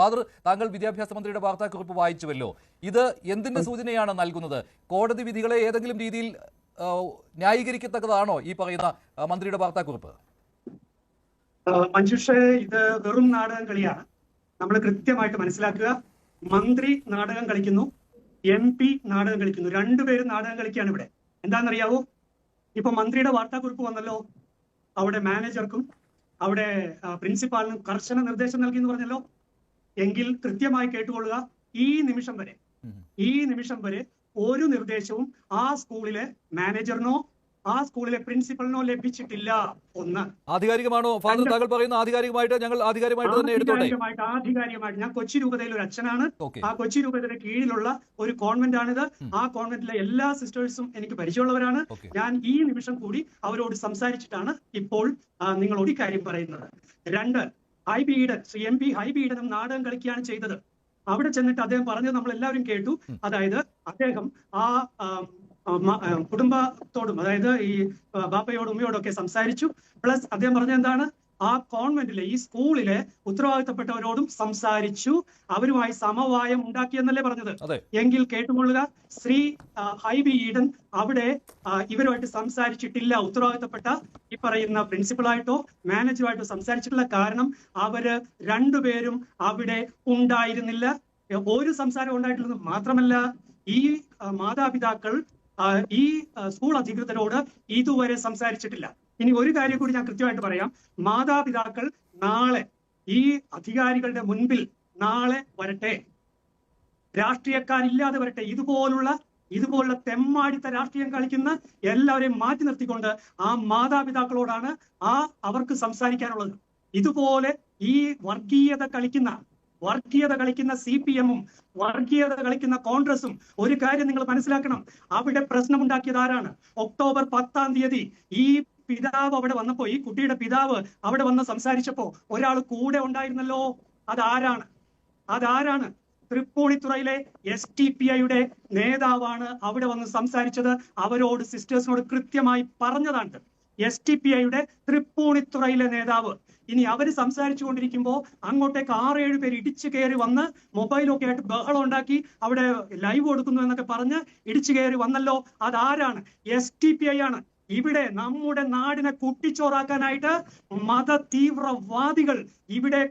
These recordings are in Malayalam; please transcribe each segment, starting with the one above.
ഫാദർ താങ്കൾ വിദ്യാഭ്യാസ മന്ത്രിയുടെ വാർത്താക്കുറിപ്പ് വായിച്ചുവല്ലോ. ഇത് എന്തിന്റെ സൂചനയാണ് നൽകുന്നത്? കോടതി വിധികളെ ഏതെങ്കിലും രീതിയിൽ ന്യായീകരിക്കത്തക്കതാണോ ഈ പറയുന്ന മന്ത്രിയുടെ വാർത്താക്കുറിപ്പ്? മഞ്ജുഷ ഇത് വെറും നാടകം കളിയാണ്. നമ്മൾ കൃത്യമായിട്ട് മനസ്സിലാക്കുക. മന്ത്രി നാടകം കളിക്കുന്നു എം പി നാടകം കളിക്കുന്നു. രണ്ടുപേരും നാടകം കളിക്കുകയാണ് ഇവിടെ. എന്താണെന്നറിയാവോ? ഇപ്പൊ മന്ത്രിയുടെ വാർത്താക്കുറിപ്പ് വന്നല്ലോ. അവിടെ മാനേജർക്കും അവിടെ പ്രിൻസിപ്പാളിനും കർശന നിർദ്ദേശം നൽകി എന്ന് പറഞ്ഞല്ലോ. എങ്കിൽ കൃത്യമായി കേട്ടുകൊള്ളുക ഈ നിമിഷം വരെ. ഈ നിമിഷം വരെ ഒരു നിർദ്ദേശവും ആ സ്കൂളിലെ മാനേജറിനോ ആ സ്കൂളിലെ പ്രിൻസിപ്പലിനോ ലഭിച്ചിട്ടില്ല. ഒന്ന്. ആധികാരികമാണോ? ഫാദർ താങ്കൾ പറയുന്ന ആധികാരികമായിട്ട് ഞങ്ങൾ ആധികാരികമായിട്ട് തന്നെ ആധികാരികമായിട്ട് ആധികാരികമായിട്ട്. ഞാൻ കൊച്ചി രൂപതയിൽ ഒരു അച്ഛനാണ്. ആ കൊച്ചി രൂപതയുടെ കീഴിലുള്ള ഒരു കോൺവെന്റ് ആണിത്. ആ കോൺവെന്റിലെ എല്ലാ സിസ്റ്റേഴ്സും എനിക്ക് പരിചയമുള്ളവരാണ്. ഞാൻ ഈ നിമിഷം കൂടി അവരോട് സംസാരിച്ചിട്ടാണ് ഇപ്പോൾ നിങ്ങളോട് ഈ കാര്യം പറയുന്നത്. രണ്ട്. ഹൈബി ഈഡൻ ശ്രീ എം പി ഈഡനും നാടകം കളിക്കുകയാണ് ചെയ്തത്. അവിടെ ചെന്നിട്ട് അദ്ദേഹം പറഞ്ഞത് നമ്മൾ എല്ലാവരും കേട്ടു അതായത് അദ്ദേഹം ആ കുടുംബത്തോടും അതായത് ഈ ബാപ്പയോടും ഉമ്മയോടും ഒക്കെ സംസാരിച്ചു. പ്ലസ് അദ്ദേഹം പറഞ്ഞ എന്താണ്? ആ കോൺവെന്റിലെ ഈ സ്കൂളിലെ ഉത്തരവാദിത്തപ്പെട്ടവരോടും സംസാരിച്ചു. അവരുമായി സമവായം ഉണ്ടാക്കിയെന്നല്ലേ പറഞ്ഞത്? എങ്കിൽ കേട്ടുകൊള്ളുക ശ്രീ ഹൈബി ഈഡൻ അവിടെ ഇവരുമായിട്ട് സംസാരിച്ചിട്ടില്ല. ഉത്തരവാദിത്തപ്പെട്ട ഈ പറയുന്ന പ്രിൻസിപ്പളായിട്ടോ മാനേജറുമായിട്ടോ സംസാരിച്ചിട്ടില്ല കാരണം അവർ രണ്ടുപേരും അവിടെ ഉണ്ടായിരുന്നില്ല. ഒരു സംസാരം ഉണ്ടായിട്ടുള്ളത് മാത്രമല്ല ഈ മാതാപിതാക്കൾ ഈ സ്കൂൾ അധികൃതരോട് ഇതുവരെ സംസാരിച്ചിട്ടില്ല. ഇനി ഒരു കാര്യം കൂടി ഞാൻ കൃത്യമായിട്ട് പറയാം. മാതാപിതാക്കൾ നാളെ ഈ അധികാരികളുടെ മുൻപിൽ നാളെ വരട്ടെ. രാഷ്ട്രീയക്കാരില്ലാതെ വരട്ടെ. ഇതുപോലുള്ള ഇതുപോലുള്ള തെമ്മാടിത്ത രാഷ്ട്രീയം കളിക്കുന്ന എല്ലാവരെയും മാറ്റി നിർത്തിക്കൊണ്ട് ആ മാതാപിതാക്കളോടാണ് ആ അവർക്ക് സംസാരിക്കാനുള്ളത്. ഇതുപോലെ ഈ വർഗീയത കളിക്കുന്ന വർഗീയത കളിക്കുന്ന സി പി എമ്മും വർഗീയത കളിക്കുന്ന കോൺഗ്രസും ഒരു കാര്യം നിങ്ങൾ മനസ്സിലാക്കണം. അവിടെ പ്രശ്നമുണ്ടാക്കിയത് ആരാണ്? ഒക്ടോബർ പത്താം തീയതി ഈ പിതാവ് അവിടെ വന്നപ്പോ ഈ കുട്ടിയുടെ പിതാവ് അവിടെ വന്ന് സംസാരിച്ചപ്പോ ഒരാൾ കൂടെ ഉണ്ടായിരുന്നല്ലോ. അതാരാണ്? അതാരാണ്? തൃപ്പൂണിത്തുറയിലെ എസ് ടി പി ഐയുടെ നേതാവാണ് അവിടെ വന്ന് സംസാരിച്ചത്. അവരോട് സിസ്റ്റേഴ്സിനോട് കൃത്യമായി പറഞ്ഞതാണ്. എസ് ടി പി ഐയുടെ തൃപ്പൂണിത്തുറയിലെ നേതാവ്. ഇനി അവർ സംസാരിച്ചു കൊണ്ടിരിക്കുമ്പോൾ അങ്ങോട്ടേക്ക് ആറേഴ് പേര് ഇടിച്ചു കയറി വന്ന് മൊബൈലൊക്കെ ആയിട്ട് ബഹളം ഉണ്ടാക്കി അവിടെ ലൈവ് കൊടുക്കുന്നു എന്നൊക്കെ പറഞ്ഞ് ഇടിച്ചു കയറി വന്നല്ലോ. അതാരാണ്? എസ് ടി പി ഐ ആണ്. ഇവിടെ നമ്മുടെ നാടിനെ കുട്ടിച്ചോറാക്കാനായിട്ട് മത തീവ്രവാദികൾ ഇവിടെ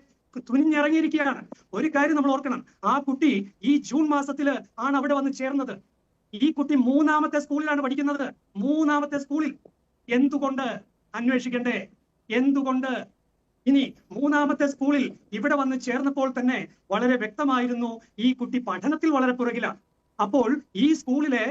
തുനിഞ്ഞിറങ്ങിയിരിക്കുകയാണ്. ഒരു കാര്യം നമ്മൾ ഓർക്കണം. ആ കുട്ടി ഈ ജൂൺ മാസത്തിൽ ആണ് അവിടെ വന്ന് ചേർന്നത്. ഈ കുട്ടി മൂന്നാമത്തെ സ്കൂളിലാണ് പഠിക്കുന്നത്. മൂന്നാമത്തെ സ്കൂളിൽ എന്തുകൊണ്ട് അന്വേഷിക്കണ്ടേ? എന്തുകൊണ്ട്? ഇനി മൂന്നാമത്തെ സ്കൂളിൽ ഇവിടെ വന്ന് ചേർന്നപ്പോൾ തന്നെ വളരെ വ്യക്തമായിരുന്നു ഈ കുട്ടി പഠനത്തിൽ വളരെ പുറകിലാണ്. അപ്പോൾ ഈ സ്കൂളിലെ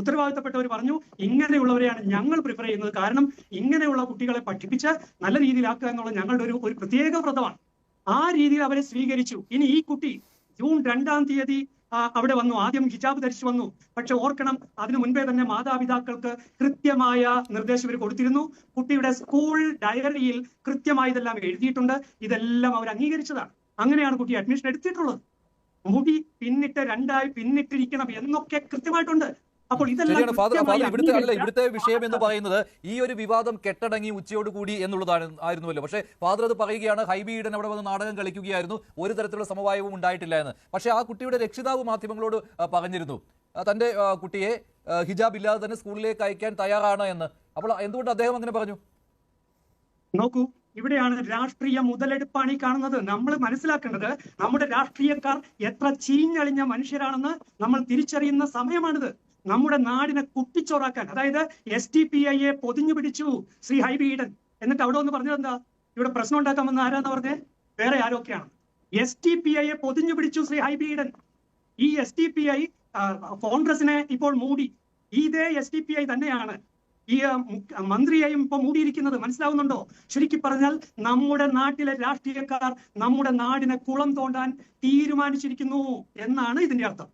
ഉത്തരവാദിത്തപ്പെട്ടവർ പറഞ്ഞു ഇങ്ങനെയുള്ളവരെയാണ് ഞങ്ങൾ പ്രിഫർ ചെയ്യുന്നത്. കാരണം ഇങ്ങനെയുള്ള കുട്ടികളെ പഠിപ്പിച്ച് നല്ല രീതിയിലാക്കുക എന്നുള്ള ഞങ്ങളുടെ ഒരു ഒരു പ്രത്യേക വ്രതമാണ്. ആ രീതിയിൽ അവരെ സ്വീകരിച്ചു. ഇനി ഈ കുട്ടി ജൂൺ രണ്ടാം തീയതി അവിടെ വന്നു. ആദ്യം ഹിജാബ് ധരിച്ചു വന്നു. പക്ഷെ ഓർക്കണം അതിനു മുൻപേ തന്നെ മാതാപിതാക്കൾക്ക് കൃത്യമായ നിർദ്ദേശം ഇവർ കൊടുത്തിരുന്നു. കുട്ടിയുടെ സ്കൂൾ ഡയറിയിൽ കൃത്യമായി ഇതെല്ലാം എഴുതിയിട്ടുണ്ട്. ഇതെല്ലാം അവർ അംഗീകരിച്ചതാണ്. അങ്ങനെയാണ് കുട്ടി അഡ്മിഷൻ എടുത്തിട്ടുള്ളത്. മുടി പിന്നിട്ട് രണ്ടായി പിന്നിട്ടിരിക്കണം എന്നൊക്കെ കൃത്യമായിട്ടുണ്ട്. അപ്പോൾ ശരിയാണ് ഫാദർ ഇവിടുത്തെ അല്ല അംഗീകരിച്ച ഇവിടുത്തെ വിഷയം എന്ന് പറയുന്നത് ഈ ഒരു വിവാദം കെട്ടടങ്ങി ഉച്ചയോട് കൂടി എന്നുള്ളതാണ് ആയിരുന്നുവല്ലോ. പക്ഷേ ഫാദർ അത് പറയുകയാണ് ഹൈബി ഈഡൻ അവിടെ വന്ന് നാടകം കളിക്കുകയായിരുന്നു ഒരു തരത്തിലുള്ള സമവായവും ഉണ്ടായിട്ടില്ല എന്ന്. പക്ഷേ ആ കുട്ടിയുടെ രക്ഷിതാവ് മാധ്യമങ്ങളോട് പറഞ്ഞിരുന്നു ആ, തന്റെ കുട്ടിയെ ഹിജാബ് ഇല്ലാതെ തന്നെ സ്കൂളിലേക്ക് അയക്കാൻ തയ്യാറാണ് എന്ന്. അപ്പോൾ എന്തുകൊണ്ട് അദ്ദേഹം അങ്ങനെ പറഞ്ഞു? നോക്കൂ ഇവിടെയാണ് രാഷ്ട്രീയ മുതലെടുപ്പാണ് ഈ കാണുന്നത്. നമ്മൾ മനസ്സിലാക്കേണ്ടത് നമ്മുടെ രാഷ്ട്രീയക്കാർ എത്ര ചീഞ്ഞളിഞ്ഞ മനുഷ്യരാണെന്ന് നമ്മൾ തിരിച്ചറിയുന്ന സമയമാണിത്. നമ്മുടെ നാടിനെ കുട്ടിച്ചോറാക്കാൻ അതായത് എസ് ടി പി ഐയെ പൊതിഞ്ഞു പിടിച്ചു ശ്രീ ഹൈബി ഈഡൻ. എന്നിട്ട് അവിടെ ഒന്ന് പറഞ്ഞത് എന്താ? ഇവിടെ പ്രശ്നം ഉണ്ടാക്കാൻ വന്ന ആരാന്ന് പറഞ്ഞേ? വേറെ ആരൊക്കെയാണ്? എസ് ടി പി ഐയെ പൊതിഞ്ഞു പിടിച്ചു ശ്രീ ഹൈബി ഈഡൻ. ഈ എസ് ടി പി ഐ കോൺഗ്രസിനെ ഇപ്പോൾ മൂടി. ഇതേ എസ് ടി പി ഐ തന്നെയാണ് ഈ മന്ത്രിയെയും ഇപ്പൊ മൂടിയിരിക്കുന്നത്. മനസ്സിലാവുന്നുണ്ടോ? ശരിക്കും പറഞ്ഞാൽ നമ്മുടെ നാട്ടിലെ രാഷ്ട്രീയക്കാർ നമ്മുടെ നാടിനെ കുളം തോണ്ടാൻ തീരുമാനിച്ചിരിക്കുന്നു എന്നാണ് ഇതിന്റെ അർത്ഥം.